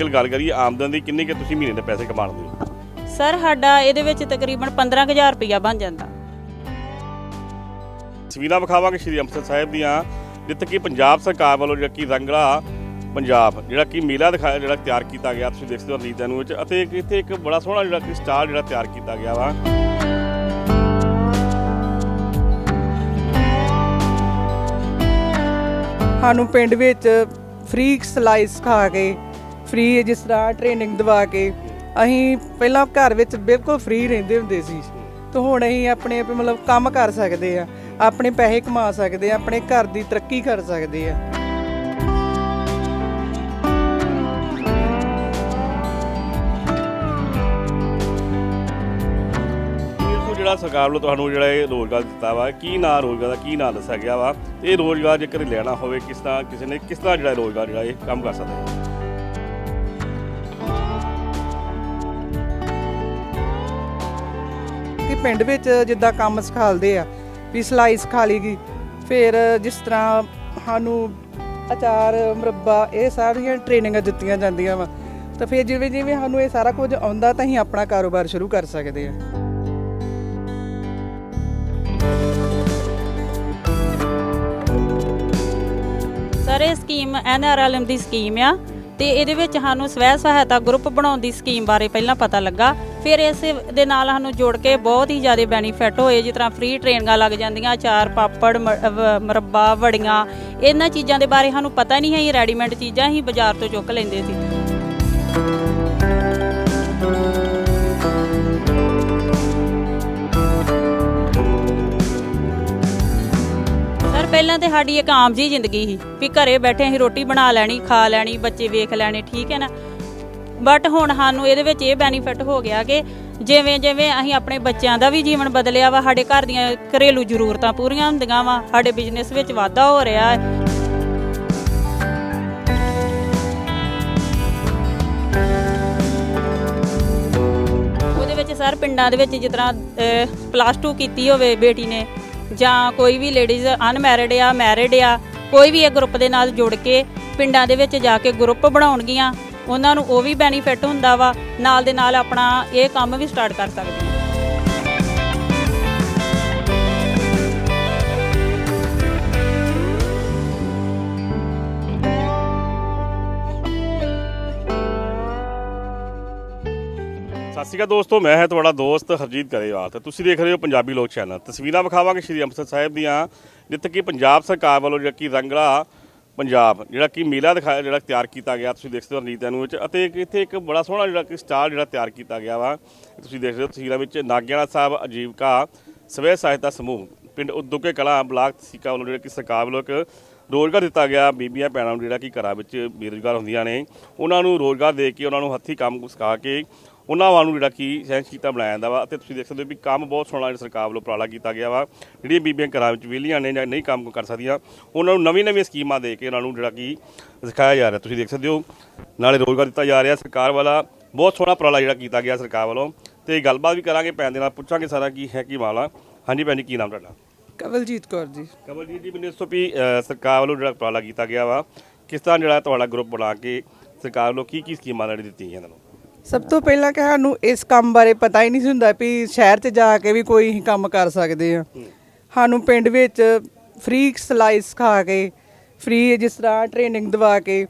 Uncle ਗੱਲ ਕਰੀਏ ਆਮਦਨ ਦੀ ਕਿੰਨੇ ਕਿ ਤੁਸੀਂ ਮਹੀਨੇ ਦੇ ਪੈਸੇ ਕਮਾਉਂਦੇ ਹੋ? ਸਰ ਸਾਡਾ ਇਹਦੇ ਵਿੱਚ ਤਕਰੀਬਨ 15000 ਰੁਪਇਆ ਬਣ ਜਾਂਦਾ। ਤਸਵੀਰਾਂ ਵਿਖਾਵਾਂਗੇ ਸ਼੍ਰੀ ਅੰਮ੍ਰਿਤਸਰ ਸਾਹਿਬ ਦੀਆਂ ਜਿੱਥੇ ਕਿ ਪੰਜਾਬ ਸਰਕਾਰ ਵੱਲੋਂ ਜਿਹੜਾ ਕਿ ਰੰਗਲਾ ਪੰਜਾਬ ਜਿਹੜਾ ਕਿ ਮੇਲਾ ਦਿਖਾਇਆ ਜਿਹੜਾ ਤਿਆਰ ਕੀਤਾ ਗਿਆ ਤੁਸੀਂ ਦੇਖ ਸਕਦੇ ਹੋ ਰੀਤਾਂ ਨੂੰ ਵਿੱਚ ਅਤੇ ਇੱਕ ਇੱਥੇ ਇੱਕ ਬੜਾ ਸੋਹਣਾ ਜਿਹੜਾ ਕਿ ਸਟਾਲ ਜਿਹੜਾ ਤਿਆਰ ਕੀਤਾ ਗਿਆ ਵਾ। ਸਾਨੂੰ ਪਿੰਡ ਵਿੱਚ ਫ੍ਰੀ ਸਲਾਈਸ ਖਾ ਕੇ ਫ੍ਰੀ ਜਿਸ ਤਰ੍ਹਾਂ ਟ੍ਰੇਨਿੰਗ ਦਵਾ ਕੇ ਅਸੀਂ ਪਹਿਲਾਂ ਘਰ ਵਿੱਚ ਬਿਲਕੁਲ ਫ੍ਰੀ ਰਹਿੰਦੇ ਹੁੰਦੇ ਸੀ। ਤੇ ਹੁਣ ਅਸੀਂ ਆਪਣੇ ਆਪ ਮਤਲਬ ਕੰਮ ਕਰ ਸਕਦੇ ਆ ਆਪਣੇ ਪੈਸੇ ਕਮਾ ਸਕਦੇ ਆ ਆਪਣੇ ਘਰ ਦੀ ਤਰੱਕੀ ਕਰ ਸਕਦੇ ਆ ਜਿਹੜਾ ਸਰਕਾਰ ਵੱਲੋਂ ਤੁਹਾਨੂੰ ਜਿਹੜਾ ਇਹ ਰੋਜ਼ਗਾਰ ਦਿੱਤਾ ਵਾ, ਕੀ ਨਾਂ ਰੋਜ਼ਗਾਰ ਦਾ, ਕੀ ਨਾਂ ਦੱਸਿਆ ਗਿਆ ਵਾ? ਇਹ ਰੋਜ਼ਗਾਰ ਜੇਕਰ ਲੈਣਾ ਹੋਵੇ, ਕਿਸ ਤਰ੍ਹਾਂ, ਕਿਸੇ ਨੇ ਕਿਸ ਤਰ੍ਹਾਂ ਜਿਹੜਾ ਇਹ ਰੋਜ਼ਗਾਰ ਜਿਹੜਾ ਇਹ ਕੰਮ ਕਰ ਸਕਦਾ ਹੈ? ਕਿ ਪਿੰਡ ਵਿੱਚ ਜਿੱਦਾਂ ਕੰਮ ਸਿਖਾਲਦੇ ਆ, ਵੀ ਸਿਲਾਈ ਸਿਖਾ ਲਈਗੀ ਫਿਰ ਜਿਸ ਤਰ੍ਹਾਂ ਸਾਨੂੰ ਅਚਾਰ ਮੁਰੱਬਾ ਇਹ ਸਾਰੀਆਂ ਟ੍ਰੇਨਿੰਗਾਂ ਦਿੱਤੀਆਂ ਜਾਂਦੀਆਂ ਵਾ। ਤਾਂ ਫਿਰ ਜਿਵੇਂ ਜਿਵੇਂ ਸਾਨੂੰ ਇਹ ਸਾਰਾ ਕੁਝ ਆਉਂਦਾ, ਤਾਂ ਅਸੀਂ ਆਪਣਾ ਕਾਰੋਬਾਰ ਸ਼ੁਰੂ ਕਰ ਸਕਦੇ ਆ। ਸਰ ਇਹ ਸਕੀਮ ਐਨਆਰਐਲਐਮ ਦੀ ਸਕੀਮ ਆ। ਤੇ ਇਹਦੇ ਵਿੱਚ ਸਾਨੂੰ ਸਵੈ ਸਹਾਇਤਾ ਗਰੁੱਪ ਬਣਾਉਣ ਦੀ ਸਕੀਮ ਬਾਰੇ ਪਹਿਲਾਂ ਪਤਾ ਲੱਗਾ। ਫਿਰ ਇਸ ਦੇ ਨਾਲ ਸਾਨੂੰ ਜੋੜ ਕੇ ਬਹੁਤ ਹੀ ਜ਼ਿਆਦਾ ਬੈਨੀਫਿਟ ਹੋਏ, ਜਿਸ ਤਰ੍ਹਾਂ ਫ੍ਰੀ ਟ੍ਰੇਨਿੰਗਾਂ ਲੱਗ ਜਾਂਦੀਆਂ ਚਾਰ ਪਾਪੜ, ਮ- ਮੁਰੱਬਾ, ਵੜੀਆਂ, ਇਹਨਾਂ ਚੀਜ਼ਾਂ ਦੇ ਬਾਰੇ ਸਾਨੂੰ ਪਤਾ ਨਹੀਂ ਹੈ ਇਹ ਰੈਡੀਮੇਡ ਚੀਜ਼ਾਂ ਹੀ ਬਾਜ਼ਾਰ ਤੋਂ ਚੁੱਕ ਲੈਂਦੇ ਸੀ। ਪਹਿਲਾਂ ਤੇ ਸਾਡੀ ਇੱਕ ਆਮ ਜੀ ਜ਼ਿੰਦਗੀ ਸੀ ਵੀ ਘਰੇ ਬੈਠੇ ਅਸੀਂ ਰੋਟੀ ਬਣਾ ਲੈਣੀ, ਖਾ ਲੈਣੀ, ਬੱਚੇ ਵੇਖ ਲੈਣੇ, ਠੀਕ ਹੈ ਨਾ? ਬਟ ਹੁਣ ਸਾਨੂੰ ਇਹਦੇ ਵਿੱਚ ਇਹ ਬੈਨੀਫਿਟ ਹੋ ਗਿਆ ਕਿ ਜਿਵੇਂ ਜਿਵੇਂ ਅਸੀਂ ਆਪਣੇ ਬੱਚਿਆਂ ਦਾ ਵੀ ਜੀਵਨ ਬਦਲਿਆ ਵਾ, ਸਾਡੇ ਘਰ ਦੀਆਂ ਘਰੇਲੂ ਜ਼ਰੂਰਤਾਂ ਪੂਰੀਆਂ ਹੁੰਦੀਆਂ ਵਾ, ਸਾਡੇ ਬਿਜ਼ਨਸ ਵਿੱਚ ਵਾਧਾ ਹੋ ਰਿਹਾ ਹੈ। ਉਹਦੇ ਵਿੱਚ ਸਰ ਪਿੰਡਾਂ ਦੇ ਵਿੱਚ ਜਿਸ ਤਰ੍ਹਾਂ ਪਲੱਸ 2 ਕੀਤੀ ਹੋਵੇ ਬੇਟੀ ਨੇ ਜਾਂ ਕੋਈ ਵੀ ਲੇਡੀਜ਼ ਅਨਮੈਰਿਡ ਆ ਮੈਰਿਡ ਆ, ਕੋਈ ਵੀ ਇਹ ਗਰੁੱਪ ਦੇ ਨਾਲ ਜੁੜ ਕੇ ਪਿੰਡਾਂ ਦੇ ਵਿੱਚ ਜਾ ਕੇ ਗਰੁੱਪ ਬਣਾਉਣਗੀਆਂ, ਉਹਨਾਂ ਨੂੰ ਉਹ ਵੀ ਬੈਨੀਫਿਟ ਹੁੰਦਾ ਵਾ, ਨਾਲ ਦੇ ਨਾਲ ਆਪਣਾ ਇਹ ਕੰਮ ਵੀ ਸਟਾਰਟ ਕਰ ਸਕਦੇ ਸਤਿ ਸ਼੍ਰੀ ਅਕਾਲ ਦੋਸਤੋ, ਮੈਂ ਹੈ ਤੁਹਾਡਾ ਦੋਸਤ ਹਰਜੀਤ ਗਰੇਵਾਲ ਤੇ ਤੁਸੀਂ ਦੇਖ ਰਹੇ ਹੋ ਪੰਜਾਬੀ ਲੋਕ ਚੈਨਲ। ਤਸਵੀਰਾਂ ਵਿਖਾਵਾਂਗੇ ਸ਼੍ਰੀ ਅੰਮ੍ਰਿਤਸਰ ਸਾਹਿਬ ਦੀਆਂ, ਜਿੱਥੇ ਕਿ ਪੰਜਾਬ ਸਰਕਾਰ ਵੱਲੋਂ ਜਿਹੜਾ ਕਿ ਰੰਗਲਾ ਪੰਜਾਬ, ਜਿਹੜਾ ਕਿ ਮੇਲਾ ਦਿਖਾਇਆ ਜਿਹੜਾ ਤਿਆਰ ਕੀਤਾ ਗਿਆ, ਤੁਸੀਂ ਦੇਖ ਸਕਦੇ ਹੋ ਨੀਤਿਆਂ ਨੂੰ ਵਿੱਚ, ਅਤੇ ਇੱਥੇ ਇੱਕ ਬੜਾ ਸੋਹਣਾ ਜਿਹੜਾ ਕਿ ਸਟਾਲ ਜਿਹੜਾ ਤਿਆਰ ਕੀਤਾ ਗਿਆ ਵਾ, ਤੁਸੀਂ ਦੇਖ ਸਕਦੇ ਹੋ ਤਸਵੀਰਾਂ ਵਿੱਚ ਨਾਗਿਆਣਾ ਸਾਹਿਬ ਅਜੀਵਕਾ ਸਵੈ ਸਹਾਇਤਾ ਸਮੂਹ, ਪਿੰਡ ਉਦੋਕੇ ਕਲਾ ਬਲਾਕ ਸਿੱਕਾ ਵੱਲੋਂ ਜਿਹੜਾ ਕਿ ਸਰਕਾਰ ਵੱਲੋਂ ਇੱਕ ਰੋਜ਼ਗਾਰ ਦਿੱਤਾ ਗਿਆ, ਬੀਬੀਆਂ ਭੈਣਾਂ ਨੂੰ ਜਿਹੜਾ ਕਿ ਘਰਾਂ ਵਿੱਚ ਬੇਰੁਜ਼ਗਾਰ ਹੁੰਦੀਆਂ ਨੇ, ਉਹਨਾਂ ਨੂੰ ਰੋਜ਼ਗਾਰ ਦੇ ਕੇ ਉਹਨਾਂ ਨੂੰ ਹੱਥੀਂ ਕੰਮ ਸਿਖਾ ਕੇ ਉਹਨਾਂ ਵਾਂ ਨੂੰ ਜਿਹੜਾ ਕਿ ਸਹਿਨਸ਼ੀਲਤਾ ਬਣਾਇਆ ਜਾਂਦਾ ਵਾ ਅਤੇ ਤੁਸੀਂ ਦੇਖ ਸਕਦੇ ਹੋ ਵੀ ਕੰਮ ਬਹੁਤ ਸੋਹਣਾ ਜਿਹੜਾ ਸਰਕਾਰ ਵੱਲੋਂ ਉਪਰਾਲਾ ਕੀਤਾ ਗਿਆ ਵਾ। ਜਿਹੜੀਆਂ ਬੀਬੀਆਂ ਘਰਾਂ ਵਿੱਚ ਵਿਹਲੀਆਂ ਨੇ ਜਾਂ ਨਹੀਂ ਕੰਮ ਕਰ ਸਕਦੀਆਂ ਉਹਨਾਂ ਨੂੰ ਨਵੀਂ ਨਵੀਂ ਸਕੀਮਾਂ ਦੇ ਕੇ ਉਹਨਾਂ ਨੂੰ ਜਿਹੜਾ ਕਿ ਸਿਖਾਇਆ ਜਾ ਰਿਹਾ। ਤੁਸੀਂ ਦੇਖ ਸਕਦੇ ਹੋ ਨਾਲੇ ਰੋਜ਼ਗਾਰ ਦਿੱਤਾ ਜਾ ਰਿਹਾ। ਸਰਕਾਰ ਵਾਲਾ ਬਹੁਤ ਸੋਹਣਾ ਉਪਰਾਲਾ ਜਿਹੜਾ ਕੀਤਾ ਗਿਆ ਸਰਕਾਰ ਵੱਲੋਂ। ਤੇ ਗੱਲਬਾਤ ਵੀ ਕਰਾਂਗੇ ਭੈਣ ਦੇ ਨਾਲ ਪੁੱਛਾਂਗੇ ਸਾਰਾ ਕੀ ਹੈ ਕੀ ਮਾਮਲਾ। ਹਾਂਜੀ ਭੈਣ ਜੀ ਕੀ ਨਾਮ ਤੁਹਾਡਾ? ਕਵਲਜੀਤ ਕੌਰ ਜੀ। ਕਮਲਜੀਤ ਜੀ ਮੈਨੂੰ ਅ, ਸਰਕਾਰ ਵੱਲੋਂ ਜਿਹੜਾ ਉਪਰਾਲਾ ਕੀਤਾ ਗਿਆ ਵਾ ਕਿਸ ਤਰ੍ਹਾਂ ਜਿਹੜਾ ਤੁਹਾਡਾ ਗਰੁੱਪ ਬਣਾ ਕੇ ਸਰਕਾਰ ਵੱਲੋਂ ਕੀ ਕੀ ਸਕੀਮਾਂ ਜਿਹੜੀ ਦਿੱਤੀਆਂ ਗਈਆਂ ਤੁਹਾਨੂੰ ਸਭ ਤੋਂ ਪਹਿਲਾਂ ਕਿ ਸਾਨੂੰ ਇਸ ਕੰਮ ਬਾਰੇ ਪਤਾ ਹੀ ਨਹੀਂ ਸੀ ਹੁੰਦਾ ਵੀ ਸ਼ਹਿਰ 'ਚ ਜਾ ਕੇ ਵੀ ਕੋਈ ਅਸੀਂ ਕੰਮ ਕਰ ਸਕਦੇ ਆ। ਸਾਨੂੰ ਪਿੰਡ ਵਿੱਚ ਫ੍ਰੀ ਸਿਲਾਈ ਸਿਖਾ ਕੇ ਫ੍ਰੀ ਜਿਸ ਤਰ੍ਹਾਂ ਟ੍ਰੇਨਿੰਗ ਦਵਾ ਕੇ,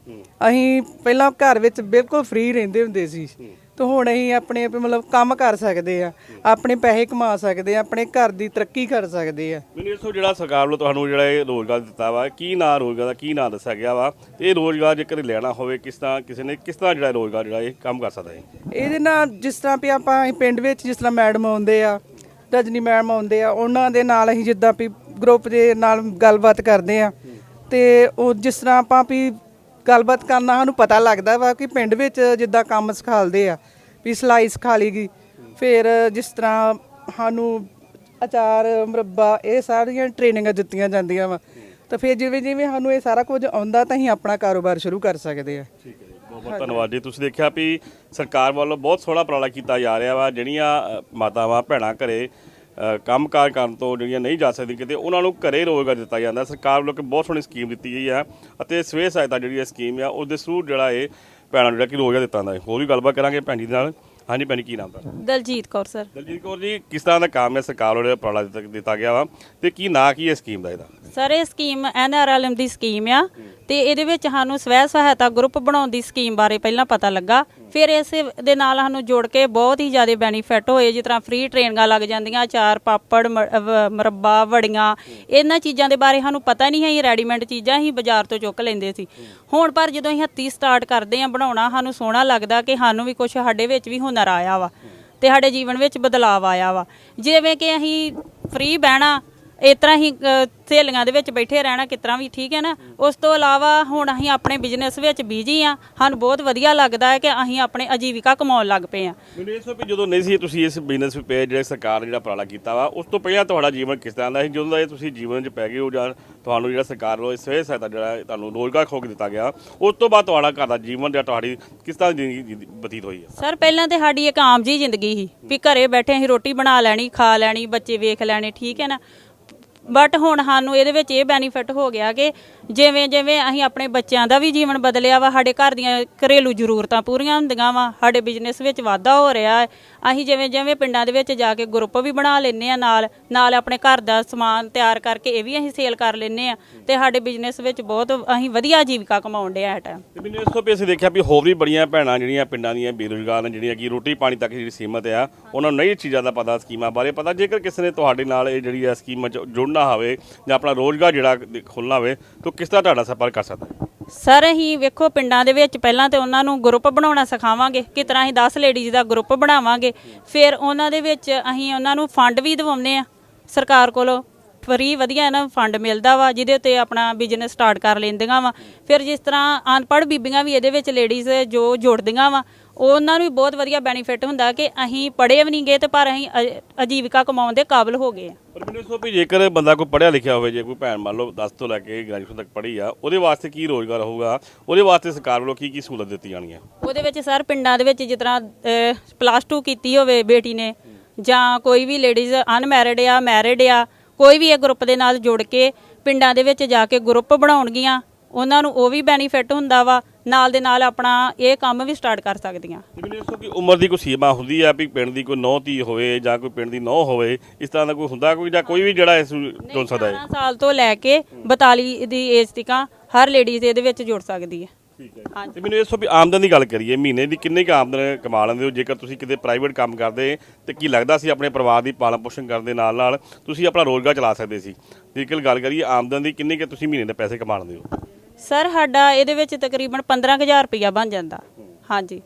ਅਸੀਂ ਪਹਿਲਾਂ ਘਰ ਵਿੱਚ ਬਿਲਕੁਲ ਫ੍ਰੀ ਰਹਿੰਦੇ ਹੁੰਦੇ ਸੀ। ਤੇ ਹੁਣ ਅਸੀਂ ਆਪਣੇ ਆਪ ਮਤਲਬ ਕੰਮ ਕਰ ਸਕਦੇ ਆ ਆਪਣੇ ਪੈਸੇ ਕਮਾ ਸਕਦੇ ਆ ਆਪਣੇ ਘਰ ਦੀ ਤਰੱਕੀ ਕਰ ਸਕਦੇ ਆ। ਮੈਨੂੰ ਦੱਸੋ ਜਿਹੜਾ ਸਰਕਾਰ ਵੱਲੋਂ ਤੁਹਾਨੂੰ ਜਿਹੜਾ ਇਹ ਰੋਜ਼ਗਾਰ ਦਿੱਤਾ ਵਾ ਕੀ ਨਾਂ ਰੋਜ਼ਗਾਰ ਦਾ ਕੀ ਨਾਂ ਦੱਸਿਆ ਗਿਆ ਵਾ? ਤੇ ਇਹ ਰੋਜ਼ਗਾਰ ਜੇਕਰ ਲੈਣਾ ਹੋਵੇ ਕਿਸ ਤਰ੍ਹਾਂ ਕਿਸੇ ਨੇ ਕਿਸ ਤਰ੍ਹਾਂ ਜਿਹੜਾ ਰੋਜ਼ਗਾਰ ਜਿਹੜਾ ਇਹ ਕੰਮ ਕਰ ਸਕਦਾ ਹੈ? ਇਹਦੇ ਨਾਲ ਜਿਸ ਤਰ੍ਹਾਂ ਵੀ ਆਪਾਂ ਅਸੀਂ ਪਿੰਡ ਵਿੱਚ ਜਿਸ ਤਰ੍ਹਾਂ ਮੈਡਮ ਆਉਂਦੇ ਆ ਰਜਨੀ ਮੈਡਮ ਆਉਂਦੇ ਆ ਉਹਨਾਂ ਦੇ ਨਾਲ ਅਸੀਂ ਜਿੱਦਾਂ ਵੀ ਗਰੁੱਪ ਦੇ ਨਾਲ ਗੱਲਬਾਤ ਕਰਦੇ ਆ। ਤੇ ਉਹ ਜਿਸ ਤਰ੍ਹਾਂ ਆਪਾਂ ਵੀ ਗੱਲਬਾਤ ਕਰਨਾ ਸਾਨੂੰ ਪਤਾ ਲੱਗਦਾ ਵਾ ਕਿ ਪਿੰਡ ਵਿੱਚ ਜਿੱਦਾਂ ਕੰਮ ਸਿਖਾਲਦੇ ਆ ਵੀ ਸਿਲਾਈ ਸਿਖਾ ਲਈਗੀ। ਫਿਰ ਜਿਸ ਤਰ੍ਹਾਂ ਸਾਨੂੰ ਅਚਾਰ ਮੁਰੱਬਾ ਇਹ ਸਾਰੀਆਂ ਟ੍ਰੇਨਿੰਗਾਂ ਦਿੱਤੀਆਂ ਜਾਂਦੀਆਂ ਵਾ। ਤਾਂ ਫਿਰ ਜਿਵੇਂ ਜਿਵੇਂ ਸਾਨੂੰ ਇਹ ਸਾਰਾ ਕੁਝ ਆਉਂਦਾ ਤਾਂ ਹੀ ਆਪਣਾ ਕਾਰੋਬਾਰ ਸ਼ੁਰੂ ਕਰ ਸਕਦੇ ਆ ਠੀਕ ਹੈ ਬਹੁਤ ਬਹੁਤ ਧੰਨਵਾਦ ਜੀ। ਤੁਸੀਂ ਦੇਖਿਆ ਵੀ ਸਰਕਾਰ ਵੱਲੋਂ ਬਹੁਤ ਸੋਹਣਾ ਉਪਰਾਲਾ ਕੀਤਾ ਜਾ ਰਿਹਾ ਵਾ ਜਿਹੜੀਆਂ ਮਾਤਾਵਾਂ ਭੈਣਾਂ ਘਰੇ ਅ, ਕੰਮਕਾਰ ਕਰਨ ਤੋਂ ਜਿਹੜੀਆਂ ਨਹੀਂ ਜਾ ਸਕਦੀਆਂ ਕਿਤੇ ਉਹਨਾਂ ਨੂੰ ਘਰੇ ਰੋਜ਼ਗਾਰ ਦਿੱਤਾ ਜਾਂਦਾ। ਸਰਕਾਰ ਵੱਲੋਂ ਇੱਕ ਬਹੁਤ ਸੋਹਣੀ ਸਕੀਮ ਦਿੱਤੀ ਗਈ ਆ ਅਤੇ ਸਵੇ ਸਹਾਇਤਾ ਜਿਹੜੀ ਇਹ ਸਕੀਮ ਆ ਉਹਦੇ ਥਰੂ ਜਿਹੜਾ ਇਹ ਭੈਣਾਂ ਨੂੰ ਜਿਹੜਾ ਕਿ ਰੋਜ਼ਗਾਰ ਦਿੱਤਾ ਜਾਂਦਾ ਹੈ। ਹੋਰ ਵੀ ਗੱਲਬਾਤ ਕਰਾਂਗੇ ਭੈਣ ਜੀ ਦੇ ਨਾਲ। ਹਾਂਜੀ ਭੈਣ ਜੀ ਕੀ ਨਾਮ ਤੁਹਾਡਾ? ਦਲਜੀਤ ਕੌਰ ਸਰ। ਦਲਜੀਤ ਕੌਰ ਜੀ ਕਿਸ ਤਰ੍ਹਾਂ ਦਾ ਕੰਮ ਹੈ? ਸਰਕਾਰ ਵੱਲੋਂ ਦਿੱਤਾ ਦਿੱਤਾ ਗਿਆ ਵਾ। ਤੇ ਕੀ ਨਾਂ ਕੀ ਹੈ ਸਕੀਮ ਦਾ ਇਹਦਾ? ਸਰ ਇਹ ਸਕੀਮ ਐਨਆਰਐਲਐਮ ਦੀ ਸਕੀਮ ਆ ਤੇ ਇਹਦੇ ਵਿੱਚ ਸਾਨੂੰ ਸਵੈ ਸਹਾਇਤਾ ਗਰੁੱਪ ਬਣਾਉਣ ਦੀ ਸਕੀਮ ਬਾਰੇ ਪਹਿਲਾਂ ਪਤਾ ਲੱਗਾ। ਫਿਰ ਇਸ ਦੇ ਨਾਲ ਸਾਨੂੰ ਜੋੜ ਕੇ ਬਹੁਤ ਹੀ ਜ਼ਿਆਦਾ ਬੈਨੀਫਿਟ ਹੋਏ, ਜਿਸ ਤਰ੍ਹਾਂ ਫ੍ਰੀ ਟ੍ਰੇਨਿੰਗਾਂ ਲੱਗ ਜਾਂਦੀਆਂ ਚਾਰ ਪਾਪੜ, ਮ- ਮੁਰੱਬਾ, ਵੜੀਆਂ, ਇਹਨਾਂ ਚੀਜ਼ਾਂ ਦੇ ਬਾਰੇ ਸਾਨੂੰ ਪਤਾ ਨਹੀਂ ਹੈ ਇਹ ਰੈਡੀਮੇਡ ਚੀਜ਼ਾਂ ਹੀ ਬਾਜ਼ਾਰ ਤੋਂ ਚੁੱਕ ਲੈਂਦੇ ਸੀ। ਹੁਣ ਪਰ ਜਦੋਂ ਅਸੀਂ ਹੱਥੀਂ ਸਟਾਰਟ ਕਰਦੇ ਆ ਬਣਾਉਣਾ, ਸਾਨੂੰ ਸੋਹਣਾ ਲੱਗਦਾ ਕਿ ਸਾਨੂੰ ਵੀ ਕੁਝ ਸਾਡੇ ਵਿੱਚ ਵੀ ਹੁਨਰ ਆਇਆ ਵਾ ਤੇ ਸਾਡੇ ਜੀਵਨ ਵਿੱਚ ਬਦਲਾਅ ਆਇਆ ਵਾ। ਜਿਵੇਂ ਕਿ ਅਸੀਂ ਫ੍ਰੀ ਬਹਿਣਾ ਇਸ ਤਰ੍ਹਾਂ ਹੀ ਅ, ਸਹੇਲੀਆਂ ਦੇ ਵਿੱਚ ਬੈਠੇ ਰਹਿਣਾ ਕਿਸ ਤਰ੍ਹਾਂ ਵੀ ਠੀਕ ਹੈ ਨਾ। ਉਸ ਤੋਂ ਇਲਾਵਾ ਹੁਣ ਅਸੀਂ ਆਪਣੇ ਬਿਜ਼ਨਸ ਵਿੱਚ ਬਿਜ਼ੀ ਆ ਸਾਨੂੰ ਬਹੁਤ ਵਧੀਆ ਲੱਗਦਾ ਹੈ ਕਿ ਅਸੀਂ ਆਪਣੇ ਆਜੀਵਿਕਾ ਕਮਾਉਣ ਲੱਗ ਪਏ ਆ ਮੈਨੂੰ ਇਹ ਸੋ ਵੀ ਜਦੋਂ ਨਹੀਂ ਸੀ ਤੁਸੀਂ ਇਸ ਬਿਜ਼ਨਸ ਵਿੱਚ ਪਏ ਜਿਹੜੇ ਸਰਕਾਰ ਨੇ ਜਿਹੜਾ ਉਪਰਾਲਾ ਕੀਤਾ ਵਾ ਉਸ ਤੋਂ ਪਹਿਲਾਂ ਤੁਹਾਡਾ ਜੀਵਨ ਕਿਸ ਤਰ੍ਹਾਂ ਦਾ ਸੀ? ਜਦੋਂ ਦਾ ਇਹ ਤੁਸੀਂ ਜੀਵਨ 'ਚ ਪੈ ਗਏ ਹੋ ਜਾਂ ਤੁਹਾਨੂੰ ਜਿਹੜਾ ਸਰਕਾਰ ਵੱਲੋਂ ਇਸ ਸਹਾਇਤਾ ਸਹਾਇਤਾ ਜਿਹੜਾ ਤੁਹਾਨੂੰ ਰੋਜ਼ਗਾਰ ਖੋਕ ਦਿੱਤਾ ਗਿਆ ਉਸ ਤੋਂ ਬਾਅਦ ਤੁਹਾਡਾ ਘਰ ਦਾ ਜੀਵਨ ਜਾਂ ਤੁਹਾਡੀ ਕਿਸ ਤਰ੍ਹਾਂ ਦੀ ਜ਼ਿੰਦਗੀ ਜ਼ਿੰਦਗੀ ਬਤੀਤ ਹੋਈ ਹੈ ਸਰ ਪਹਿਲਾਂ ਤੇ ਸਾਡੀ ਇੱਕ ਆਮ ਜੀ ਜ਼ਿੰਦਗੀ ਸੀ ਵੀ ਘਰੇ ਬੈਠੇ ਅਸੀਂ ਰੋਟੀ ਬਣਾ ਲੈਣੀ ਖਾ ਲੈਣੀ ਬੱਚੇ ਵੇਖ ਲੈਣੇ ਠੀਕ ਹੈ ਨਾ। ਬਟ ਹੁਣ ਸਾਨੂੰ ਇਹਦੇ ਵਿੱਚ ਇਹ ਬੈਨੀਫਿਟ ਹੋ ਗਿਆ ਕਿ ਜਿਵੇਂ ਜਿਵੇਂ ਅਸੀਂ ਆਪਣੇ ਬੱਚਿਆਂ ਦਾ ਵੀ ਜੀਵਨ ਬਦਲਿਆ ਵਾ, ਸਾਡੇ ਘਰ ਦੀਆਂ ਘਰੇਲੂ ਜ਼ਰੂਰਤਾਂ ਪੂਰੀਆਂ ਹੁੰਦੀਆਂ ਵਾ, ਸਾਡੇ ਬਿਜ਼ਨਸ ਵਿੱਚ ਵਾਧਾ ਹੋ ਰਿਹਾ ਹੈ ਅਸੀਂ ਜਿਵੇਂ ਜਿਵੇਂ ਪਿੰਡਾਂ ਦੇ ਵਿੱਚ ਜਾ ਕੇ ਗਰੁੱਪ ਵੀ ਬਣਾ ਲੈਂਦੇ ਆ ਨਾਲ ਨਾਲ ਆਪਣੇ ਘਰ ਦਾ ਸਮਾਨ ਤਿਆਰ ਕਰਕੇ ਇਹ ਵੀ ਅਸੀਂ ਸੇਲ ਕਰ ਲੈਂਦੇ ਆ ਤੇ ਸਾਡੇ ਬਿਜ਼ਨਸ ਵਿੱਚ ਬਹੁਤ ਅਸੀਂ ਵਧੀਆ ਜੀਵਿਕਾ ਕਮਾਉਣ ਡਿਆ ਹੈ ਟਾਈਮ ਤੇ ਮੈਨੂੰ ਇਸ ਤੋਂ ਵੀ ਅਸੀਂ ਦੇਖਿਆ ਵੀ ਹੋਰ ਵੀ ਬੜੀਆਂ ਭੈਣਾਂ ਜਿਹੜੀਆਂ ਪਿੰਡਾਂ ਦੀਆਂ ਬੇਰੁਜ਼ਗਾਰ ਨੇ, ਜਿਹੜੀਆਂ ਕਿ ਰੋਟੀ ਪਾਣੀ ਤੱਕ ਜਿਹੜੀ ਸੀਮਤ ਆ, ਉਹਨਾਂ ਨੂੰ ਨਹੀਂ ਚੀਜ਼ਾਂ ਦਾ ਪਤਾ ਸਕੀਮਾਂ ਬਾਰੇ ਪਤਾ। ਜੇਕਰ ਕਿਸੇ ਨੇ ਤੁਹਾਡੇ ਨਾਲ ਇਹ ਜਿਹੜੀ ਆ ਸਕੀਮਾਂ 'ਚ ਜੁੜਨਾ ਹੋਵੇ ਜਾਂ ਆਪਣਾ ਰੋਜ਼ਗਾਰ ਜਿਹੜਾ ਖੋਲ੍ਹਣਾ ਹੋਵੇ, ਤਾਂ ਕਿਸ ਤਰ੍ਹਾਂ ਤੁਹਾਡਾ ਸੰਪਰਕ ਕਰ ਸਕਦਾ? ਸਰ, ਅਸੀਂ ਵੇਖੋ ਪਿੰਡਾਂ ਦੇ ਵਿੱਚ ਪਹਿਲਾਂ ਤੇ ਉਹਨਾਂ ਨੂੰ ਗਰੁੱਪ ਬਣਾਉਣਾ ਸਿਖਾਵਾਂਗੇ, ਕਿ ਤਰ੍ਹਾਂ ਅਸੀਂ 10 ਲੇਡੀਜ਼ ਦਾ ਗਰੁੱਪ ਬਣਾਵਾਂਗੇ। ਫਿਰ ਉਹਨਾਂ ਦੇ ਵਿੱਚ ਅਸੀਂ ਉਹਨਾਂ ਨੂੰ ਫੰਡ ਵੀ ਦਿਵਾਉਂਦੇ ਆ ਸਰਕਾਰ ਕੋਲੋਂ। ਫਰੀ ਵਧੀਆ ਇਹਨਾਂ ਨੂੰ ਫੰਡ ਮਿਲਦਾ ਵਾ ਜਿਹਦੇ ਉੱਤੇ ਆਪਣਾ ਬਿਜ਼ਨਸ ਸਟਾਰਟ ਕਰ ਲੈਂਦੀਆਂ ਵਾ। ਫਿਰ ਜਿਸ ਤਰ੍ਹਾਂ ਅਨਪੜ੍ਹ ਬੀਬੀਆਂ ਵੀ ਇਹਦੇ ਵਿੱਚ ਲੇਡੀਜ਼ ਜੋ ਜੁੜਦੀਆਂ ਵਾ ਉਹਨਾਂ ਨੂੰ ਵੀ ਬਹੁਤ ਵਧੀਆ ਬੈਨੀਫਿਟ ਹੁੰਦਾ ਕਿ ਅਸੀਂ ਪੜ੍ਹੇ ਵੀ ਨਹੀਂ ਗਏ ਤੇ ਪਰ ਅਸੀਂ ਅ- ਆਜੀਵਿਕਾ ਕਮਾਉਣ ਦੇ ਕਾਬਿਲ ਹੋ ਗਏ ਆ। ਪਰ ਮੈਨੂੰ ਸੋ ਵੀ ਜੇਕਰ ਬੰਦਾ ਕੋਈ ਪੜ੍ਹਿਆ ਲਿਖਿਆ ਹੋਵੇ ਜੇ ਕੋਈ ਭੈਣ ਮੰਨ ਲਓ 10 ਤੋਂ ਲੈ ਕੇ ਗ੍ਰੈਜੂਏਸ਼ਨ ਤੱਕ ਪੜ੍ਹੀ ਆ ਉਹਦੇ ਵਾਸਤੇ ਕੀ ਰੋਜ਼ਗਾਰ ਹੋਊਗਾ? ਉਹਦੇ ਵਾਸਤੇ ਸਰਕਾਰ ਵੱਲੋਂ ਕੀ ਕੀ ਸਹੂਲਤ ਦਿੱਤੀ ਜਾਣੀ ਹੈ ਉਹਦੇ ਵਿੱਚ ਸਰ ਪਿੰਡਾਂ ਦੇ ਵਿੱਚ ਜਿਸ ਤਰ੍ਹਾਂ ਪਲੱਸ 2 ਕੀਤੀ ਹੋਵੇ ਬੇਟੀ ਨੇ ਜਾਂ ਕੋਈ ਵੀ ਲੇਡੀਜ਼ ਅਨਮੈਰਿਡ ਆ ਮੈਰਿਡ ਆ ਕੋਈ ਵੀ ਇਹ ਗਰੁੱਪ ਦੇ ਨਾਲ ਜੁੜ ਕੇ ਪਿੰਡਾਂ ਦੇ ਵਿੱਚ ਜਾ ਕੇ ਗਰੁੱਪ ਬਣਾਉਣਗੀਆਂ ਉਹਨਾਂ ਨੂੰ ਉਹ ਵੀ ਬੈਨੀਫਿਟ ਹੁੰਦਾ ਵਾ ਨਾਲ ਦੇ ਨਾਲ ਆਪਣਾ ਇਹ ਕੰਮ ਵੀ ਸਟਾਰਟ ਕਰ ਸਕਦੀਆਂ। ਕਿ ਉਮਰ ਦੀ ਕੋਈ ਸੀਮਾ ਹੁੰਦੀ ਆ ਵੀ ਪਿੰਡ ਦੀ ਕੋਈ ਨੌ ਧੀ ਹੋਵੇ ਜਾਂ ਕੋਈ ਪਿੰਡ ਦੀ ਨੌ ਹੋਵੇ ਇਸ ਤਰ੍ਹਾਂ ਦਾ ਕੋਈ ਹੁੰਦਾ ਕੋਈ ਜਾਂ ਕੋਈ ਵੀ ਜਿਹੜਾ ਇਸ ਨੂੰ ਚੁਣ ਸਕਦਾ ਹੈ? 18 ਸਾਲ ਤੋਂ ਲੈ ਕੇ 42 ਦੀ ਏਜ ਤੱਕ ਹਰ ਲੇਡੀਜ਼ ਇਹਦੇ ਵਿੱਚ ਜੁੜ ਸਕਦੀ ਹੈ। ਠੀਕ ਹੈ ਤੇ ਮੈਨੂੰ ਇਹ ਦੱਸੋ ਵੀ ਆਮਦਨ ਦੀ ਗੱਲ ਕਰੀਏ ਮਹੀਨੇ ਦੀ ਕਿੰਨੀ ਕੁ ਆਮਦਨ ਕਮਾ ਲੈਂਦੇ ਹੋ? ਜੇਕਰ ਤੁਸੀਂ ਕਿਤੇ ਪ੍ਰਾਈਵੇਟ ਕੰਮ ਕਰਦੇ ਤੇ ਕੀ ਲੱਗਦਾ ਸੀ ਆਪਣੇ ਪਰਿਵਾਰ ਦੀ ਪਾਲਣ ਪੋਸ਼ਣ ਕਰਨ ਦੇ ਨਾਲ ਨਾਲ ਤੁਸੀਂ ਆਪਣਾ ਰੋਜ਼ਗਾਰ ਚਲਾ ਸਕਦੇ ਸੀ? ਜੇਕਰ ਗੱਲ ਕਰੀਏ ਆਮਦਨ ਦੀ ਕਿੰਨੀ ਕੁ ਤੁਸੀਂ ਮਹੀਨੇ ਦੇ ਪੈਸੇ ਕਮਾ ਲੈਂਦੇ ਹੋ? ਸਰ ਸਾਡਾ ਇਹਦੇ ਵਿੱਚ ਤਕਰੀਬਨ 15000 ਰੁਪਇਆ ਬਣ ਜਾਂਦਾ। ਹਾਂਜੀ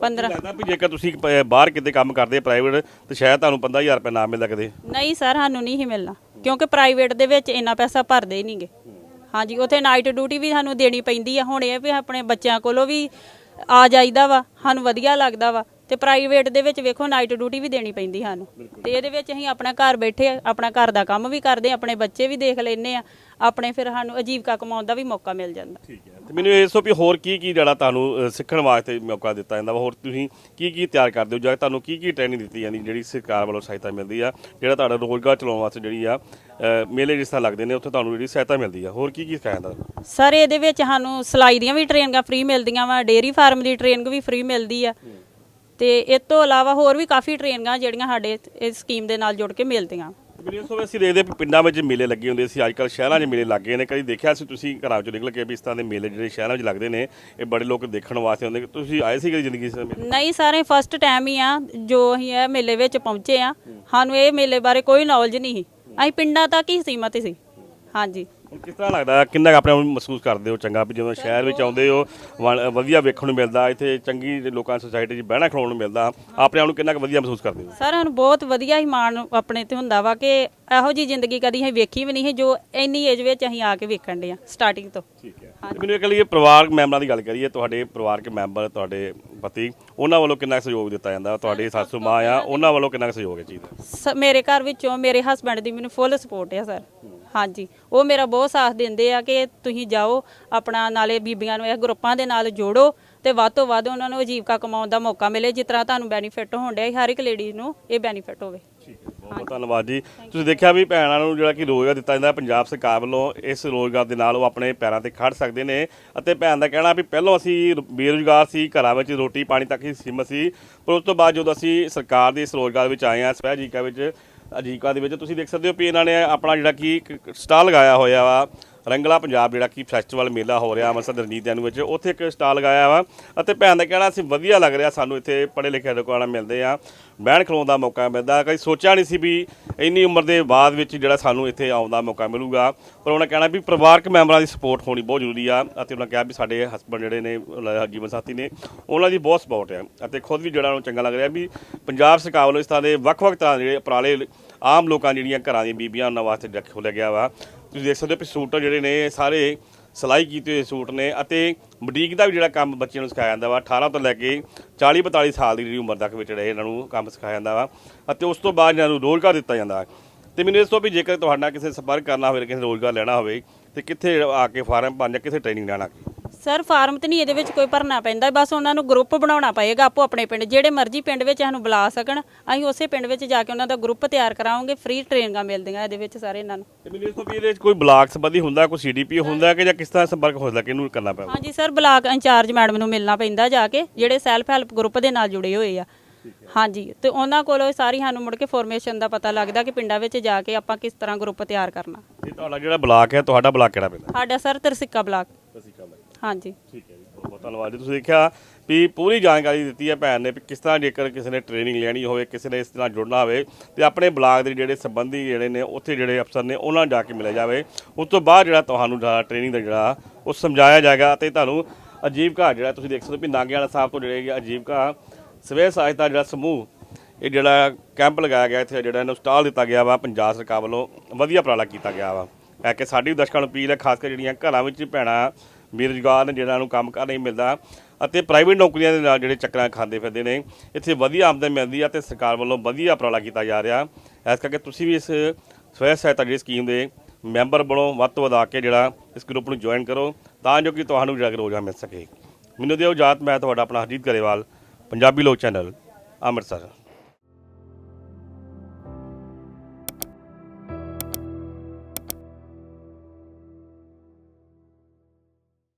15 ਲੱਗਦਾ ਵੀ ਜੇਕਰ ਤੁਸੀਂ ਪ- ਬਾਹਰ ਕਿਤੇ ਕੰਮ ਕਰਦੇ ਪ੍ਰਾਈਵੇਟ ਤੇ ਸ਼ਾਇਦ ਤੁਹਾਨੂੰ 15000 ਰੁਪਏ ਨਾ ਮਿਲਦਾ ਕਦੇ? ਨਹੀਂ ਸਰ ਸਾਨੂੰ ਨਹੀਂ ਹੀ ਮਿਲਣਾ। ਕਿਉਂਕਿ ਪ੍ਰਾਈਵੇਟ ਦੇ ਵਿੱਚ ਇੰਨਾ ਪੈਸਾ ਭਰਦੇ ਹੀ ਨਹੀਂਗੇ। ਹਾਂਜੀ, ਉੱਥੇ ਨਾਈਟ ਡਿਊਟੀ ਵੀ ਸਾਨੂੰ ਦੇਣੀ ਪੈਂਦੀ ਆ। ਹੁਣ ਇਹ ਵੀ ਆਪਣੇ ਬੱਚਿਆਂ ਕੋਲੋਂ ਵੀ ਆ ਜਾਈਦਾ ਵਾ। ਸਾਨੂੰ ਵਧੀਆ ਲੱਗਦਾ ਵਾ। ਤੇ ਪ੍ਰਾਈਵੇਟ ਦੇ ਵਿੱਚ ਵੇਖੋ ਨਾਈਟ ਡਿਊਟੀ ਵੀ ਦੇਣੀ ਪੈਂਦੀ ਸਾਨੂੰ। ਤੇ ਇਹਦੇ ਵਿੱਚ ਅਸੀਂ ਆਪਣਾ ਘਰ ਬੈਠੇ ਆਪਣਾ ਘਰ ਦਾ ਕੰਮ ਵੀ ਕਰਦੇ ਆਪਣੇ ਬੱਚੇ ਵੀ ਦੇਖ ਲੈਨੇ ਆ ਆਪਣੇ ਫਿਰ ਸਾਨੂੰ ਅਜੀਵਕਾ ਕਮਾਉਣ ਦਾ ਵੀ ਮੌਕਾ ਮਿਲ ਜਾਂਦਾ। ਠੀਕ ਹੈ। ਤੇ ਮੈਨੂੰ ਇਹ ਦੱਸੋ ਵੀ ਹੋਰ ਕੀ ਕੀ ਜਿਹੜਾ ਤੁਹਾਨੂੰ ਸਿੱਖਣ ਵਾਸਤੇ ਮੌਕਾ ਦਿੱਤਾ ਜਾਂਦਾ ਹੋਰ ਤੁਸੀਂ ਕੀ ਕੀ ਤਿਆਰ ਕਰਦੇ ਹੋ ਜਾਂ ਤੁਹਾਨੂੰ ਕੀ ਕੀ ਟ੍ਰੇਨਿੰਗ ਦਿੱਤੀ ਜਾਂਦੀ ਜਿਹੜੀ ਸਰਕਾਰ ਵੱਲੋਂ ਸਹਾਇਤਾ ਮਿਲਦੀ ਆ ਜਿਹੜਾ ਤੁਹਾਡਾ ਰੋਜ਼ਗਾਰ ਚਲਾਉਣ ਵਾਸਤੇ ਜਿਹੜੀ ਆ ਮੇਲੇ ਜਿਸ ਤਰ੍ਹਾਂ ਲੱਗਦੇ ਨੇ ਉੱਥੇ ਤੁਹਾਨੂੰ ਜਿਹੜੀ ਸਹਾਇਤਾ ਮਿਲਦੀ ਆ ਹੋਰ ਕੀ ਕੀ ਸਿਖਾਇਆ ਜਾਂਦਾ? ਸਰ ਇਹਦੇ ਵਿੱਚ ਸਾਨੂੰ ਸਿਲਾਈ ਦੀਆਂ ਵੀ ਟ੍ਰੇਨਿੰਗਾਂ ਫ੍ਰੀ ਮਿਲਦੀਆਂ ਵਾ ਡੇਅਰੀ ਫਾਰਮ ਦੀ ਟ੍ਰੇਨਿੰਗ ਵੀ ਫ੍ਰੀ ਮਿਲਦੀ ਆ। ਤੇ ਇਸ ਤੋਂ ਇਲਾਵਾ ਹੋਰ ਵੀ ਕਾਫੀ ਟ੍ਰੇਨਿੰਗਾਂ ਜਿਹੜੀਆਂ ਸਾਡੇ ਇਸ ਸਕੀਮ ਦੇ ਨਾਲ ਜੁੜ ਕੇ ਮਿਲਦੀਆਂ। ਇਸ ਤੋਂ ਅਸੀਂ ਦੇਖਦੇ ਪਿੰਡਾਂ ਵਿੱਚ ਮੇਲੇ ਲੱਗੇ ਹੁੰਦੇ ਸੀ। ਅੱਜ ਕੱਲ੍ਹ ਸ਼ਹਿਰਾਂ 'ਚ ਮੇਲੇ ਲੱਗੇ ਨੇ। ਕਦੀ ਦੇਖਿਆ ਸੀ ਤੁਸੀਂ ਘਰਾਂ 'ਚੋਂ ਨਿਕਲ ਕੇ ਵੀ ਇਸ ਤਰ੍ਹਾਂ ਦੇ ਮੇਲੇ ਜਿਹੜੇ ਸ਼ਹਿਰਾਂ 'ਚ ਲੱਗਦੇ ਨੇ ਇਹ ਬੜੇ ਲੋਕ ਦੇਖਣ ਵਾਸਤੇ ਹੁੰਦੇ ਤੁਸੀਂ ਆਏ ਸੀ ਕਦੀ ਜ਼ਿੰਦਗੀ 'ਚ ਨਹੀਂ ਸਾਰੇ ਫਸਟ ਟਾਈਮ ਹੀ ਆ ਜੋ ਅਸੀਂ ਇਹ ਮੇਲੇ ਵਿੱਚ ਪਹੁੰਚੇ ਆ। ਸਾਨੂੰ ਇਹ ਮੇਲੇ ਬਾਰੇ ਕੋਈ ਨੌਲੇਜ ਨਹੀਂ ਸੀ। ਅਸੀਂ ਪਿੰਡਾਂ ਤੱਕ ਹੀ ਸੀਮਤ ਸੀ। ਹਾਂਜੀ। ਹੁਣ ਕਿਸ ਤਰ੍ਹਾਂ ਲੱਗਦਾ ਕਿੰਨਾ ਕੁ ਆਪਣੇ ਆਪ ਨੂੰ ਮਹਿਸੂਸ ਕਰਦੇ ਹੋ ਚੰਗਾ ਵੀ ਜਦੋਂ ਸ਼ਹਿਰ ਵਿੱਚ ਆਉਂਦੇ ਹੋ ਵਣ- ਵਧੀਆ ਵੇਖਣ ਨੂੰ ਮਿਲਦਾ ਇੱਥੇ ਚੰਗੀ ਲੋਕਾਂ ਸੋਸਾਇਟੀ 'ਚ ਬਹਿਣਾ ਖਲੋਣ ਨੂੰ ਮਿਲਦਾ ਆਪਣੇ ਆਪ ਨੂੰ ਕਿੰਨਾ ਕੁ ਵਧੀਆ ਮਹਿਸੂਸ ਕਰਦੇ ਹੋ? ਸਰ ਸਾਨੂੰ ਬਹੁਤ ਵਧੀਆ ਹੀ ਮਾਣ ਆਪਣੇ ਤੇ ਹੁੰਦਾ ਵਾ ਕਿ ਇਹੋ ਜੀ ਜ਼ਿੰਦਗੀ ਕਦੀ ਅਸੀਂ ਵੇਖੀ ਵੀ ਨਹੀਂ ਸੀ ਜੋ ਇੰਨੀ ਏਜ ਵਿੱਚ ਅਸੀਂ ਆ ਕੇ ਵੇਖਣ ਦੇ ਆ ਸਟਾਰਟਿੰਗ ਤੋਂ। ਠੀਕ ਹੈ। ਮੈਨੂੰ ਇੱਕ ਲਈ ਪਰਿਵਾਰਕ ਮੈਂਬਰਾਂ ਦੀ ਗੱਲ ਕਰੀਏ ਤੁਹਾਡੇ ਪਰਿਵਾਰਕ ਮੈਂਬਰ ਤੁਹਾਡੇ ਪਤੀ ਉਹਨਾਂ ਵੱਲੋਂ ਕਿੰਨਾ ਕੁ ਸਹਿਯੋਗ ਦਿੱਤਾ ਜਾਂਦਾ? ਤੁਹਾਡੇ ਸਾਸੂ ਮਾਂ ਆ ਉਹਨਾਂ ਵੱਲੋਂ ਕਿੰਨਾ ਕੁ ਸਹਿਯੋਗ ਹੈ ਚੀਜ਼ ਦਾ? ਸ- ਮੇਰੇ ਘਰ ਵਿੱਚੋਂ ਮੇਰੇ ਹਸਬੰਡ ਦੀ ਮੈਨੂੰ ਫੁੱਲ ਸਪੋਰਟ ਹੈ ਸਰ। ਹਾਂਜੀ। ਉਹ ਮੇਰਾ ਬਹੁਤ ਸਾਥ ਦਿੰਦੇ ਆ ਕਿ ਤੁਸੀਂ ਜਾਓ, ਆਪਣਾ ਨਾਲੇ ਬੀਬੀਆਂ ਨੂੰ ਇਹ ਗਰੁੱਪਾਂ ਦੇ ਨਾਲ ਜੋੜੋ ਤੇ ਵੱਧ ਤੋਂ ਵੱਧ ਉਹਨਾਂ ਨੂੰ ਅਜੀਵਕਾ ਕਮਾਉਣ ਦਾ ਮੌਕਾ ਮਿਲੇ, ਜਿਸ ਤਰ੍ਹਾਂ ਤੁਹਾਨੂੰ ਬੈਨੀਫਿਟ ਹੋਣ ਡਿਆ, ਹਰ ਇੱਕ ਲੇਡੀ ਨੂੰ ਇਹ ਬੈਨੀਫਿਟ ਹੋਵੇ। ਬਹੁਤ ਬਹੁਤ ਧੰਨਵਾਦ ਜੀ। ਤੁਸੀਂ ਦੇਖਿਆ ਵੀ ਭੈਣਾਂ ਨੂੰ ਜਿਹੜਾ ਕਿ ਰੋਜ਼ਗਾਰ ਦਿੱਤਾ ਜਾਂਦਾ ਪੰਜਾਬ ਸਰਕਾਰ ਵੱਲੋਂ, ਇਸ ਰੋਜ਼ਗਾਰ ਦੇ ਨਾਲ ਉਹ ਆਪਣੇ ਪੈਰਾਂ ਤੇ ਖੜ ਸਕਦੇ ਨੇ। ਅਤੇ ਭੈਣ ਦਾ ਕਹਿਣਾ ਵੀ ਪਹਿਲਾਂ ਅਸੀਂ ਰ- ਬੇਰੁਜ਼ਗਾਰ ਸੀ, ਘਰਾਂ ਵਿੱਚ ਰੋਟੀ ਪਾਣੀ ਤੱਕ ਹੀ ਸੀਮਤ ਸੀ, ਪਰ ਉਸ ਤੋਂ ਬਾਅਦ ਜਦੋਂ ਅਸੀਂ ਸਰਕਾਰ ਦੇ ਇਸ ਰੋਜ਼ਗਾਰ ਵਿੱਚ ਆਏ ਹਾਂ, ਸਵੈ ਜੀਵਿਕਾ ਵਿੱਚ ਅਜੀਵਿਕਾ ਦੇ ਵਿੱਚ। ਤੁਸੀਂ ਦੇਖ ਸਕਦੇ ਹੋ ਵੀ ਇਹਨਾਂ ਨੇ ਆਪਣਾ ਜਿਹੜਾ ਕਿ ਸਟਾਲ ਲਗਾਇਆ ਹੋਇਆ ਵਾ। ਰੰਗਲਾ ਪੰਜਾਬ ਜਿਹੜਾ ਕਿ ਫੈਸਟੀਵਲ ਮੇਲਾ ਹੋ ਰਿਹਾ ਅੰਮ੍ਰਿਤਸਰ ਰਣਜੀਤ ਨੂੰ ਵਿੱਚ, ਉੱਥੇ ਇੱਕ ਸਟਾਲ ਲਗਾਇਆ ਵਾ ਅਤੇ ਭੈਣ ਦਾ ਕਹਿਣਾ ਸੀ, ਵਧੀਆ ਲੱਗ ਰਿਹਾ ਸਾਨੂੰ ਇੱਥੇ ਪੜ੍ਹੇ ਲਿਖੇ ਲੋਕਾਂ ਨਾਲ ਮਿਲਦੇ ਆ, ਬਹਿਣ ਖਲੋਣ ਦਾ ਮੌਕਾ ਮਿਲਦਾ। ਕਦੀ ਸੋਚਿਆ ਨਹੀਂ ਸੀ ਵੀ ਇੰਨੀ ਉਮਰ ਦੇ ਬਾਅਦ ਵਿੱਚ ਜਿਹੜਾ ਸਾਨੂੰ ਇੱਥੇ ਆਉਣ ਦਾ ਮੌਕਾ ਮਿਲੂਗਾ, ਪਰ ਉਹਨਾਂ ਕਹਿਣਾ ਵੀ ਪਰਿਵਾਰਕ ਮੈਂਬਰਾਂ ਦੀ ਸਪੋਰਟ ਹੋਣੀ ਬਹੁਤ ਜ਼ਰੂਰੀ ਆ ਅਤੇ ਉਹਨਾਂ ਕਿਹਾ ਵੀ ਸਾਡੇ ਹਸਬੰਡ ਜਿਹੜੇ ਨੇ ਜੀਵਨ ਸਾਥੀ ਨੇ, ਉਹਨਾਂ ਦੀ ਬਹੁਤ ਸਪੋਰਟ ਹੈ ਅਤੇ ਖੁਦ ਵੀ ਜਿਹੜਾ ਨੂੰ ਚੰਗਾ ਲੱਗ ਰਿਹਾ ਵੀ ਪੰਜਾਬ ਸਰਕਾਰ ਵੱਲੋਂ ਇਸ ਤਰ੍ਹਾਂ ਦੇ ਵੱਖ-ਵੱਖ ਤਰ੍ਹਾਂ ਦੇ ਜਿਹੜੇ ਉਪਰਾਲੇ ਆਮ ਲੋਕਾਂ ਜਿਹੜੀਆਂ ਘਰਾਂ ਦੀਆਂ ਬੀਬੀਆਂ ਉਹਨਾਂ ਵਾਸਤੇ ਰੱਖ ਖੋਲ੍ਹਿਆ ਗਿਆ ਵਾ। ਤੁਸੀਂ ਦੇਖ ਸਕਦੇ ਹੋ ਵੀ ਸੂਟ ਜਿਹੜੇ ਨੇ, ਸਾਰੇ ਸਿਲਾਈ ਕੀਤੇ ਹੋਏ ਸੂਟ ਨੇ ਅਤੇ ਬੁਟੀਕ ਦਾ ਵੀ ਜਿਹੜਾ ਕੰਮ ਬੱਚਿਆਂ ਨੂੰ ਸਿਖਾਇਆ ਜਾਂਦਾ ਵਾ। 18 ਤੋਂ ਲੈ ਕੇ 40 42 ਸਾਲ ਦੀ ਜਿਹੜੀ ਉਮਰ ਤੱਕ ਵਿੱਚ ਜਿਹੜੇ ਇਹਨਾਂ ਨੂੰ ਕੰਮ ਸਿਖਾਇਆ ਜਾਂਦਾ ਵਾ ਅਤੇ ਉਸ ਤੋਂ ਬਾਅਦ ਇਹਨਾਂ ਨੂੰ ਰੋਜ਼ਗਾਰ ਦਿੱਤਾ ਜਾਂਦਾ ਤੇ ਮੈਨੂੰ ਇਸ ਤੋਂ ਵੀ ਜੇਕਰ ਤੁਹਾਡਾ ਕਿਸੇ ਸੰਪਰਕ ਕਰਨਾ ਹੋਵੇ, ਕਿਸੇ ਨੇ ਰੋਜ਼ਗਾਰ ਲੈਣਾ ਹੋਵੇ ਤੇ ਕਿੱਥੇ ਆ ਕੇ ਫਾਰਮ ਭਰਨ ਜਾਂ ਕਿੱਥੇ ਟ੍ਰੇਨਿੰਗ ਲੈਣਾ? ਸਰ ਫਾਰਮ ਤੇ ਨਹੀਂ ਇਹਦੇ ਵਿੱਚ ਕੋਈ ਭਰਨਾ ਪੈਂਦਾ ਬਸ ਉਹਨਾਂ ਨੂੰ ਗਰੁੱਪ ਬਣਾਉਣਾ ਪਏਗਾ ਆਪੋ ਆਪਣੇ ਪਿੰਡ ਜਿਹੜੇ ਮਰਜ਼ੀ ਪਿੰਡ ਵਿੱਚ ਸਾਨੂੰ ਬੁਲਾ ਸਕਣ ਅਸੀਂ ਉਸੇ ਪਿੰਡ ਵਿੱਚ ਜਾ ਕੇ ਉਹਨਾਂ ਦਾ ਗਰੁੱਪ ਤਿਆਰ ਕਰਾਵਾਂਗੇ ਫ੍ਰੀ ਟ੍ਰੇਨਿੰਗਾਂ ਮਿਲਦੀਆਂ ਇਹਦੇ ਵਿੱਚ ਸਾਰੇ ਇਹਨਾਂ ਨੂੰ। ਤੇ ਮੈਨੂੰ ਇਸ ਤੋਂ ਵੀ ਇਹਦੇ ਵਿੱਚ ਕੋਈ ਬਲਾਕ ਸੰਬੰਧੀ ਹੁੰਦਾ ਕੋਈ ਸੀਡੀਪੀ ਹੁੰਦਾ ਕਿ ਜਾਂ ਕਿਸ ਤਰ੍ਹਾਂ ਸੰਪਰਕ ਹੋ ਸਕਦਾ ਕਿਹਨੂੰ ਕਰਨਾ ਪੈਂਦਾ ਹਾਂਜੀ ਸਰ ਬਲਾਕ ਇੰਚਾਰਜ ਮੈਡਮ ਨੂੰ ਮਿਲਣਾ ਪੈਂਦਾ ਜਾ ਕੇ ਜਿਹੜੇ ਸੈਲਫ ਹੈਲਪ ਗਰੁੱਪ ਦੇ ਨਾਲ ਜੁੜੇ ਹੋਏ ਆ। ਹਾਂਜੀ ਤੇ ਉਹਨਾਂ ਕੋਲੋਂ ਸਾਰੀ ਸਾਨੂੰ ਮੁੜ ਕੇ ਫੋਰਮੇਸ਼ਨ ਦਾ ਪਤਾ ਲੱਗਦਾ ਕਿ ਪਿੰਡਾਂ ਵਿੱਚ ਜਾ ਕੇ ਆਪਾਂ ਕਿਸ ਤਰ੍ਹਾਂ ਗਰੁੱਪ ਤਿਆਰ ਕਰਨਾ। ਇਹ ਤੁਹਾਡਾ ਜਿਹੜਾ ਬਲਾਕ ਹੈ ਤੁਹਾਡਾ ਬਲਾਕ ਕਿਹੜਾ ਪੈਂਦਾ? ਸਾਡਾ ਸਰ ਤਰਸਿੱਕਾ ਬਲਾਕ ਅਸੀਂ ਕੰਮ ਹਾਂਜੀ। ਠੀਕ ਹੈ ਜੀ, ਬਹੁਤ ਬਹੁਤ ਧੰਨਵਾਦ ਜੀ। ਤੁਸੀਂ ਦੇਖਿਆ ਵੀ ਪੂਰੀ ਜਾਣਕਾਰੀ ਦਿੱਤੀ ਹੈ ਭੈਣ ਨੇ ਵੀ ਕਿਸ ਤਰ੍ਹਾਂ ਜੇਕਰ ਕਿਸੇ ਨੇ ਟ੍ਰੇਨਿੰਗ ਲੈਣੀ ਹੋਵੇ, ਕਿਸੇ ਨੇ ਇਸ ਤਰ੍ਹਾਂ ਜੁੜਨਾ ਹੋਵੇ ਤੇ ਆਪਣੇ ਬਲਾਕ ਦੇ ਜਿਹੜੇ ਸੰਬੰਧੀ ਜਿਹੜੇ ਨੇ, ਉੱਥੇ ਜਿਹੜੇ ਅਫਸਰ ਨੇ, ਉਹਨਾਂ ਨੂੰ ਜਾ ਕੇ ਮਿਲਿਆ ਜਾਵੇ। ਉਸ ਤੋਂ ਬਾਅਦ ਜਿਹੜਾ ਤੁਹਾਨੂੰ ਜਿਹੜਾ ਟ੍ਰੇਨਿੰਗ ਦਾ ਜਿਹੜਾ, ਉਹ ਸਮਝਾਇਆ ਜਾਏਗਾ ਤੇ ਤੁਹਾਨੂੰ ਅਜੀਬ ਘਰ ਜਿਹੜਾ ਤੁਸੀਂ ਦੇਖ ਸਕਦੇ ਹੋ ਵੀ ਨਾਗਿਆਣਾ ਸਾਹਿਬ ਤੋਂ ਜਿਹੜੇ ਅਜੀਬ ਘਰ ਸਵੇਰ ਸਹਾਇਤਾ ਜਿਹੜਾ ਸਮੂਹ, ਇਹ ਜਿਹੜਾ ਕੈਂਪ ਲਗਾਇਆ ਗਿਆ ਇੱਥੇ, ਜਿਹੜਾ ਇਹਨੂੰ ਸਟਾਲ ਦਿੱਤਾ ਗਿਆ ਵਾ, ਪੰਜਾਬ ਸਰਕਾਰ ਵੱਲੋਂ ਵਧੀਆ ਉਪਰਾਲਾ ਕੀਤਾ ਗਿਆ ਵਾ। ਹੈ ਕਿ ਸਾਡੀ ਵੀ ਦਰਸ਼ਕਾਂ ਨੂੰ ਅਪੀਲ ਹੈ, ਖਾਸ ਕਰ ਜਿਹੜੀਆਂ ਘਰਾਂ ਵਿੱਚ ਭੈਣਾਂ ਬੇਰੁਜ਼ਗਾਰ ਨੇ ਜਿਹਨਾਂ ਨੂੰ ਕੰਮ ਕਰ ਨਹੀਂ ਮਿਲਦਾ ਅਤੇ ਪ੍ਰਾਈਵੇਟ ਨੌਕਰੀਆਂ ਦੇ ਨਾਲ ਜਿਹੜੇ ਚੱਕਰਾਂ ਖਾਂਦੇ ਫਿਰਦੇ ਨੇ, ਇੱਥੇ ਵਧੀਆ ਆਮਦਨ ਮਿਲਦੀ ਆ ਤੇ ਸਰਕਾਰ ਵੱਲੋਂ ਵਧੀਆ ਉਪਰਾਲਾ ਕੀਤਾ ਜਾ ਰਿਹਾ। ਇਸ ਕਰਕੇ ਤੁਸੀਂ ਵੀ ਇਸ ਸਵੈ ਸਹਾਇਤਾ ਜਿਹੜੀ ਸਕੀਮ ਦੇ ਮੈਂਬਰ ਬਣੋ, ਵੱਧ ਤੋਂ ਵੱਧ ਆ ਕੇ ਜਿਹੜਾ ਇਸ ਗਰੁੱਪ ਨੂੰ ਜੁਆਇਨ ਕਰੋ, ਤਾਂ ਜੋ ਕਿ ਤੁਹਾਨੂੰ ਜਿਹੜਾ ਕਿ ਰੋਜ਼ਗਾਰ ਮਿਲ ਸਕੇ। ਮੈਨੂੰ ਦਿਓ ਜਾਤ ਮੈਂ ਤੁਹਾਡਾ ਆਪਣਾ ਹਰਜੀਤ ਗਰੇਵਾਲ, ਪੰਜਾਬੀ ਲੋਕ ਚੈਨਲ, ਅੰਮ੍ਰਿਤਸਰ।